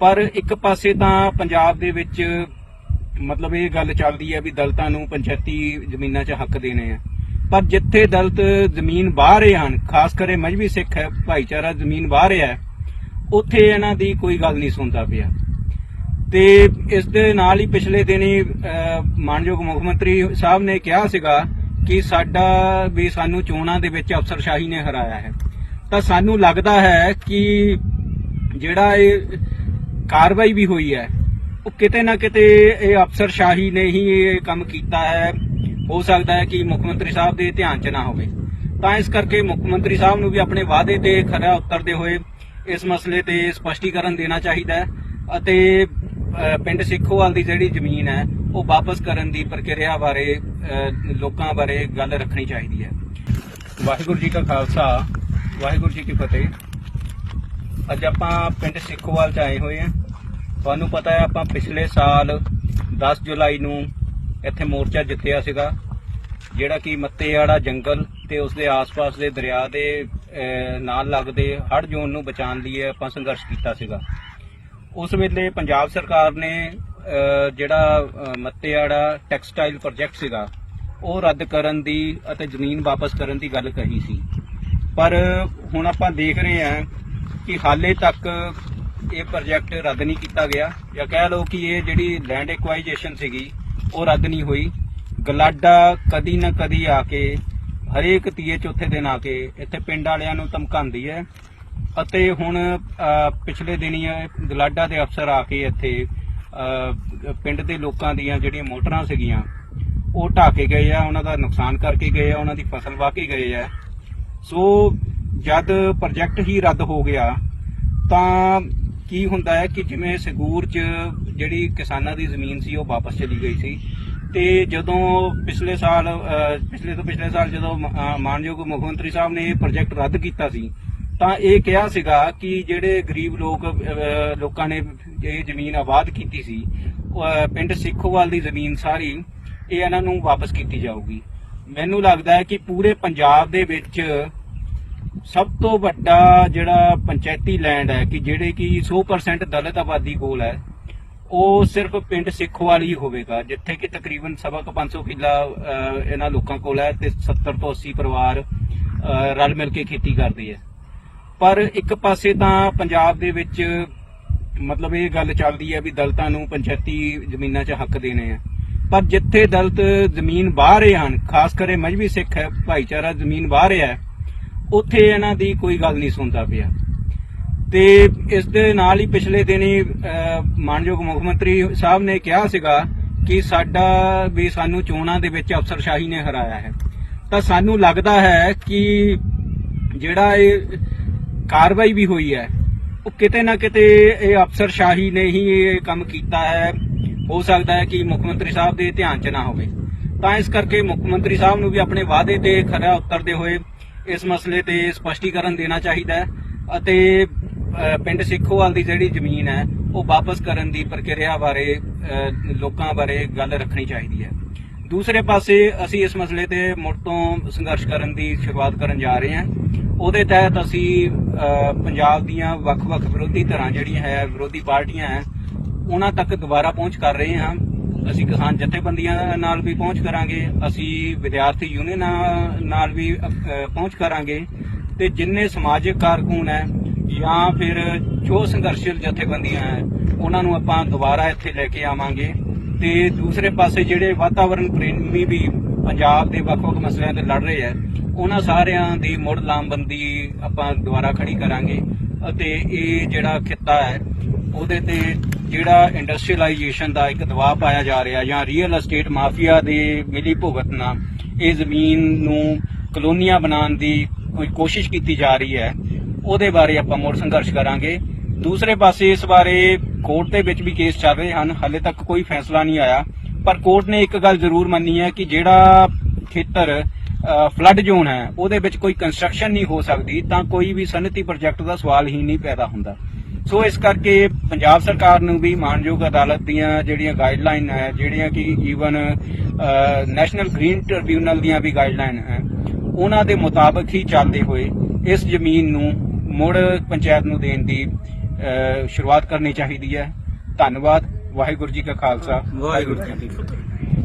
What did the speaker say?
ਪਰ ਇੱਕ ਪਾਸੇ ਤਾਂ ਪੰਜਾਬ ਦੇ ਵਿੱਚ ਮਤਲਬ ਇਹ ਗੱਲ ਚੱਲਦੀ ਹੈ ਵੀ ਦਲਤਾਂ ਨੂੰ ਪੰਚਾਇਤੀ ਜ਼ਮੀਨਾਂ 'ਚ ਹੱਕ ਦੇਣੇ ਆ। ਪਰ ਜਿੱਥੇ ਦਲਤ ਜ਼ਮੀਨ ਬਾਹਰ ਰਹੇ ਹਨ ਖਾਸ ਕਰਕੇ ਮਜਬੀ ਸਿੱਖ ਹੈ ਭਾਈਚਾਰਾ ਜ਼ਮੀਨ ਬਾਹਰ ਹੈ ਉੱਥੇ ਇਹਨਾਂ ਦੀ ਕੋਈ ਗੱਲ ਨਹੀਂ ਸੁਣਦਾ ਪਿਆ। ਤੇ ਇਸ ਦੇ ਨਾਲ ਹੀ ਪਿਛਲੇ ਦਿਨੀ ਅਹ, ਮਾਨਯੋਗ ਮੁੱਖ ਮੰਤਰੀ ਸਾਹਿਬ ਨੇ ਕਿਹਾ ਸੀਗਾ ਕਿ ਸਾਡਾ ਵੀ ਸਾਨੂੰ ਚੋਣਾਂ ਦੇ ਵਿੱਚ ਅਫਸਰਸ਼ਾਹੀ ਨੇ ਹਰਾਇਆ ਹੈ। ਤਾਂ ਸਾਨੂੰ ਲੱਗਦਾ ਹੈ ਕਿ ਜਿਹੜਾ ਇਹ ਕਾਰਵਾਈ ਵੀ ਹੋਈ ਹੈ। ਉਹ ਕਿਤੇ ਨਾ ਕਿਤੇ ਇਹ ਅਫਸਰਸ਼ਾਹੀ ਨੇ ਹੀ ਇਹ ਕੰਮ ਕੀਤਾ ਹੈ। ਹੋ ਸਕਦਾ ਹੈ ਕਿ ਮੁੱਖ ਮੰਤਰੀ ਸਾਹਿਬ ਦੇ ਧਿਆਨ 'ਚ ਨਾ ਹੋਵੇ। ਤਾਂ ਇਸ ਕਰਕੇ ਮੁੱਖ ਮੰਤਰੀ ਸਾਹਿਬ ਨੂੰ ਵੀ ਆਪਣੇ ਵਾਅਦੇ ਤੇ ਖਰਾ ਉਤਰਦੇ ਹੋਏ ਇਸ ਮਸਲੇ ਤੇ ਸਪਸ਼ਟੀਕਰਨ ਦੇਣਾ ਚਾਹੀਦਾ ਹੈ ਅਤੇ ਪਿੰਡ ਸਿੱਖੋਵਾਲ ਦੀ ਜਿਹੜੀ ਜ਼ਮੀਨ ਹੈ, ਉਹ ਵਾਪਸ ਕਰਨ ਦੀ ਪ੍ਰਕਿਰਿਆ ਬਾਰੇ ਲੋਕਾਂ ਬਾਰੇ ਗੱਲ ਰੱਖਣੀ ਚਾਹੀਦੀ ਹੈ। ਵਾਹਿਗੁਰੂ ਜੀ ਕਾ ਖਾਲਸਾ, ਵਾਹਿਗੁਰੂ ਜੀ ਕੀ ਫਤਿਹ। ਅੱਜ ਆਪਾਂ ਪਿੰਡ ਸਿੱਖੋਵਾਲ ਚ ਆਏ ਹੋਏ ਹਾਂ ਤੁਹਾਨੂੰ ਪਤਾ ਹੈ ਆਪਾਂ ਪਿਛਲੇ ਸਾਲ 10 ਜੁਲਾਈ ਨੂੰ ਇੱਥੇ ਮੋਰਚਾ ਜਿੱਤਿਆ ਸੀਗਾ, ਜਿਹੜਾ ਕਿ ਮੱਤੇਆੜਾ ਜੰਗਲ ਤੇ ਉਸ ਦੇ ਆਸ-ਪਾਸ ਦੇ ਦਰਿਆ ਦੇ ਨਾਲ ਲੱਗਦੇ ਹੜ੍ਹ ਜ਼ੋਨ ਨੂੰ ਬਚਾਉਣ ਲਈ ਆਪਾਂ ਸੰਘਰਸ਼ ਕੀਤਾ ਸੀਗਾ। ਉਸ ਵੇਲੇ ਪੰਜਾਬ ਸਰਕਾਰ ਨੇ ਜਿਹੜਾ ਮੱਤੇਆੜਾ ਟੈਕਸਟਾਈਲ ਪ੍ਰੋਜੈਕਟ ਸੀਗਾ, ਉਹ ਰੱਦ ਕਰਨ ਦੀ ਅਤੇ ਜ਼ਮੀਨ ਵਾਪਸ ਕਰਨ ਦੀ ਗੱਲ ਕਹੀ ਸੀ। ਪਰ ਹੁਣ ਆਪਾਂ ਦੇਖ ਰਹੇ ਹਾਂ ਕਿ ਹਾਲੇ ਤੱਕ ਇਹ ਪ੍ਰੋਜੈਕਟ ਰੱਦ ਨਹੀਂ ਕੀਤਾ ਗਿਆ ਜਾਂ ਕਹਿ ਲਓ ਕਿ ਇਹ ਜਿਹੜੀ ਲੈਂਡ ਐਕਵਾਈਜੇਸ਼ਨ ਸੀਗੀ, ਉਹ ਰੱਦ ਨਹੀਂ ਹੋਈ। ਗਲਾਡਾ ਕਦੀ ਨਾ ਕਦੀ ਆ ਕੇ, ਹਰੇਕ ਤੀਏ ਚੌਥੇ ਦਿਨ ਆ ਕੇ ਇੱਥੇ ਪਿੰਡ ਵਾਲਿਆਂ ਨੂੰ ਧਮਕਾਉਂਦੀ ਹੈ। ਅਤੇ ਹੁਣ ਪਿਛਲੇ ਦਿਨੀ ਗਲਾਡਾ ਦੇ ਅਫਸਰ ਆ ਕੇ ਇੱਥੇ ਪਿੰਡ ਦੇ ਲੋਕਾਂ ਦੀਆਂ ਜਿਹੜੀਆਂ ਮੋਟਰਾਂ ਸੀਗੀਆਂ, ਉਹ ਢਾਹ ਕੇ ਗਏ ਆ, ਉਹਨਾਂ ਦਾ ਨੁਕਸਾਨ ਕਰਕੇ ਗਏ ਆ, ਉਹਨਾਂ ਦੀ ਫਸਲ ਵਾਹ ਕੇ ਗਏ ਆ। ਸੋ ਜਦ ਪ੍ਰੋਜੈਕਟ ਹੀ ਰੱਦ ਹੋ ਗਿਆ, ਤਾਂ ਕੀ ਹੁੰਦਾ ਹੈ ਕਿ ਜਿਵੇਂ ਸਗੂਰ ਚ ਜਿਹੜੀ ਕਿਸਾਨਾਂ ਦੀ ਜ਼ਮੀਨ ਸੀ, ਉਹ ਵਾਪਸ ਚਲੀ ਗਈ ਸੀ। ਤੇ ਜਦੋਂ ਪਿਛਲੇ ਸਾਲ ਪਿਛਲੇ ਤੋਂ ਪਿਛਲੇ ਸਾਲ ਜਦੋਂ ਮਾਨਯੋਗ ਮੁੱਖ ਮੰਤਰੀ ਸਾਹਿਬ ਨੇ ਇਹ ਪ੍ਰੋਜੈਕਟ ਰੱਦ ਕੀਤਾ ਸੀ, ਤਾਂ ਇਹ ਕਿਹਾ ਸੀਗਾ ਕਿ ਜਿਹੜੇ ਗਰੀਬ ਲੋਕ ਲੋਕਾਂ ਨੇ ਇਹ ਜ਼ਮੀਨ ਆਬਾਦ ਕੀਤੀ ਸੀ ਪਿੰਡ ਸਿੱਖੋਵਾਲ ਦੀ ਜ਼ਮੀਨ ਸਾਰੀ, ਇਹ ਇਹਨਾਂ ਨੂੰ ਵਾਪਸ ਕੀਤੀ ਜਾਊਗੀ। ਮੈਨੂੰ ਲੱਗਦਾ ਹੈ ਕਿ ਪੂਰੇ ਪੰਜਾਬ ਦੇ ਵਿੱਚ ਸਭ ਤੋਂ ਵੱਡਾ ਜਿਹੜਾ ਪੰਚਾਇਤੀ ਲੈਂਡ ਹੈ ਕਿ ਜਿਹੜੇ ਕਿ 100% ਦਲਿਤ ਆਬਾਦੀ ਕੋਲ ਹੈ ਉਹ ਸਿਰਫ ਪਿੰਡ ਸਿੱਖੋਵਾਲ ਹੀ ਹੋਵੇਗਾ ਜਿੱਥੇ ਕਿ ਤਕਰੀਬਨ ਸਵਾ ਕੁ 500 ਕਿੱਲਾ ਅਹ, ਇਹਨਾਂ ਲੋਕਾਂ ਕੋਲ ਹੈ ਤੇ 70 ਤੋਂ 80 ਪਰਿਵਾਰ ਰਲ ਮਿਲ ਕੇ ਖੇਤੀ ਕਰਦੇ ਹੈ ਪਰ ਇੱਕ ਪਾਸੇ ਤਾਂ ਪੰਜਾਬ ਦੇ ਵਿੱਚ ਮਤਲਬ ਇਹ ਗੱਲ ਚੱਲਦੀ ਹੈ ਵੀ ਦਲਤਾਂ ਨੂੰ ਪੰਚਾਇਤੀ ਜ਼ਮੀਨਾਂ 'ਚ ਹੱਕ ਦੇਣੇ ਆ। ਪਰ ਜਿੱਥੇ ਦਲਤ ਜ਼ਮੀਨ ਬਾਹਰ ਰਹੇ ਹਨ ਖਾਸ ਕਰਕੇ ਮਜਬੀ ਸਿੱਖ ਹੈ ਭਾਈਚਾਰਾ ਜ਼ਮੀਨ ਬਾਹਰ ਹੈ ਉੱਥੇ ਇਹਨਾਂ ਦੀ ਕੋਈ ਗੱਲ ਨਹੀਂ ਸੁਣਦਾ ਪਿਆ। ਤੇ ਇਸ ਦੇ ਨਾਲ ਹੀ ਪਿਛਲੇ ਦਿਨੀ ਮਾਨਯੋਗ ਮੁੱਖ ਮੰਤਰੀ ਸਾਹਿਬ ਨੇ ਕਿਹਾ ਸੀਗਾ ਕਿ ਸਾਡਾ ਵੀ ਸਾਨੂੰ ਚੋਣਾਂ ਦੇ ਵਿੱਚ ਅਫਸਰਸ਼ਾਹੀ ਨੇ ਹਰਾਇਆ ਹੈ। ਤਾਂ ਸਾਨੂੰ ਲੱਗਦਾ ਹੈ ਕਿ ਜਿਹੜਾ ਇਹ ਕਾਰਵਾਈ ਵੀ ਹੋਈ ਹੈ, ਉਹ ਕਿਤੇ ਨਾ ਕਿਤੇ ਇਹ ਅਫਸਰਸ਼ਾਹੀ ਨੇ ਹੀ ਇਹ ਕੰਮ ਕੀਤਾ ਹੈ। ਹੋ ਸਕਦਾ ਹੈ ਕਿ ਮੁੱਖ ਮੰਤਰੀ ਸਾਹਿਬ ਦੇ ਧਿਆਨ 'ਚ ਨਾ ਹੋਵੇ। ਤਾਂ ਇਸ ਕਰਕੇ ਮੁੱਖ ਮੰਤਰੀ ਸਾਹਿਬ ਨੂੰ ਵੀ ਆਪਣੇ ਵਾਅਦੇ ਤੇ ਖਰਾ ਉਤਰਦੇ ਹੋਏ ਇਸ ਮਸਲੇ ਤੇ ਸਪਸ਼ਟੀਕਰਨ ਦੇਣਾ ਚਾਹੀਦਾ ਹੈ ਅਤੇ ਪਿੰਡ ਸਿੱਖੋਵਾਲ ਦੀ ਜਿਹੜੀ ਜ਼ਮੀਨ ਹੈ, ਉਹ ਵਾਪਸ ਕਰਨ ਦੀ ਪ੍ਰਕਿਰਿਆ ਬਾਰੇ ਲੋਕਾਂ ਬਾਰੇ ਗੱਲ ਰੱਖਣੀ ਚਾਹੀਦੀ ਹੈ। ਦੂਸਰੇ ਪਾਸੇ ਅਸੀਂ ਇਸ ਮਸਲੇ ਤੇ ਮੁੜ ਤੋਂ ਸੰਘਰਸ਼ ਕਰਨ ਦੀ ਸ਼ੁਰੂਆਤ ਕਰਨ ਜਾ ਰਹੇ ਹਾਂ। ਉਹਦੇ ਤਹਿਤ ਅਸੀਂ ਪੰਜਾਬ ਦੀਆਂ ਵੱਖ-ਵੱਖ ਵਿਰੋਧੀ ਧਿਰਾਂ ਜਿਹੜੀਆਂ ਹੈ, ਵਿਰੋਧੀ ਪਾਰਟੀਆਂ ਹੈ, ਉਹਨਾਂ ਤੱਕ ਦੁਬਾਰਾ ਪਹੁੰਚ ਕਰ ਰਹੇ ਹਾਂ। ਅਸੀਂ ਕਿਸਾਨ ਜਥੇਬੰਦੀਆਂ ਨਾਲ ਵੀ ਪਹੁੰਚ ਕਰਾਂਗੇ, ਅਸੀਂ ਵਿਦਿਆਰਥੀ ਯੂਨੀਅਨਾਂ ਨਾਲ ਵੀ ਪਹੁੰਚ ਕਰਾਂਗੇ ਤੇ ਜਿੰਨੇ ਸਮਾਜਿਕ ਕਾਰਕੁਨ ਹੈ ਜਾਂ ਫਿਰ ਜੋ ਸੰਘਰਸ਼ੀਲ ਜਥੇਬੰਦੀਆਂ ਹੈ, ਉਹਨਾਂ ਨੂੰ ਆਪਾਂ ਦੁਬਾਰਾ ਇੱਥੇ ਲੈ ਕੇ ਆਵਾਂਗੇ ਤੇ ਦੂਸਰੇ ਪਾਸੇ ਜਿਹੜੇ ਵਾਤਾਵਰਣ ਪ੍ਰੇਮੀ ਵੀ ਪੰਜਾਬ ਦੇ ਵੱਖ-ਵੱਖ ਮਸਲਿਆਂ ਤੇ ਲੜ ਰਹੇ ਹੈ, ਉਹਨਾਂ ਸਾਰਿਆਂ ਦੀ ਮੁੜ ਲਾਮਬੰਦੀ ਆਪਾਂ ਦੁਬਾਰਾ ਖੜੀ ਕਰਾਂਗੇ ਅਤੇ ਇਹ ਜਿਹੜਾ ਖਿੱਤਾ ਹੈ, ਉਹਦੇ ਤੇ ਜਿਹੜਾ ਇੰਡਸਟਰੀਅਲਾਈਜੇਸ਼ਨ ਦਾ ਇੱਕ ਦਬਾਅ ਪਾਇਆ ਜਾ ਰਿਹਾ ਜਾਂ ਰੀਅਲ ਅਸਟੇਟ ਮਾਫੀਆ ਦੇ ਮਿਲੀ ਭੁਗਤ ਨਾਲ ਇਹ ਜ਼ਮੀਨ ਨੂੰ ਕਲੋਨੀਆਂ ਬਣਾਉਣ ਦੀ ਕੋਈ ਕੋਸ਼ਿਸ਼ ਕੀਤੀ ਜਾ ਰਹੀ ਹੈ, ਉਹਦੇ ਬਾਰੇ ਆਪਾਂ ਮੁੜ ਸੰਘਰਸ਼ ਕਰਾਂਗੇ। ਦੂਸਰੇ ਪਾਸੇ ਇਸ ਬਾਰੇ ਕੋਰਟ ਦੇ ਵਿੱਚ ਵੀ ਕੇਸ ਚੱਲ ਰਹੇ ਹਨ, ਹਾਲੇ ਤੱਕ ਕੋਈ ਫੈਸਲਾ ਨਹੀਂ ਆਇਆ। ਪਰ ਕੋਰਟ ਨੇ ਇੱਕ ਗੱਲ ਜ਼ਰੂਰ ਮੰਨੀ ਹੈ ਕਿ ਜਿਹੜਾ ਖੇਤਰ ਫਲੱਡ ਜ਼ੋਨ ਹੈ, ਉਹਦੇ ਵਿੱਚ ਕੋਈ ਕੰਸਟਰਕਸ਼ਨ ਨਹੀਂ ਹੋ ਸਕਦੀ, ਤਾਂ ਕੋਈ ਵੀ ਸਨਅਤੀ ਪ੍ਰੋਜੈਕਟ ਦਾ ਸਵਾਲ ਹੀ ਨਹੀਂ ਪੈਦਾ ਹੁੰਦਾ। ਸੋ ਇਸ ਕਰਕੇ ਪੰਜਾਬ ਸਰਕਾਰ ਨੂੰ ਵੀ ਮਾਨਯੋਗ ਅਦਾਲਤ ਦੀਆਂ ਜਿਹੜੀਆਂ ਗਾਈਡਲਾਈਨ ਹੈ ਜਿਹੜੀਆਂ ਕਿ ਈਵਨ ਨੈਸ਼ਨਲ ਗ੍ਰੀਨ ਟ੍ਰਿਬਿਊਨਲ ਦੀਆਂ ਵੀ ਗਾਈਡਲਾਈਨ ਹੈ ਉਹਨਾਂ ਦੇ ਮੁਤਾਬਕ ਹੀ ਚੱਲਦੇ ਹੋਏ ਇਸ ਜ਼ਮੀਨ ਨੂੰ ਮੁੜ ਪੰਚਾਇਤ ਨੂੰ ਦੇਣ ਦੀ ਅਹ, ਸ਼ੁਰੂਆਤ ਕਰਨੀ ਚਾਹੀਦੀ ਹੈ। ਧੰਨਵਾਦ ਵਾਹਿਗੁਰੂ ਜੀ ਕਾ ਖਾਲਸਾ ਵਾਹਿਗੁਰੂ ਜੀ ਕੀ ਫਤਿਹ।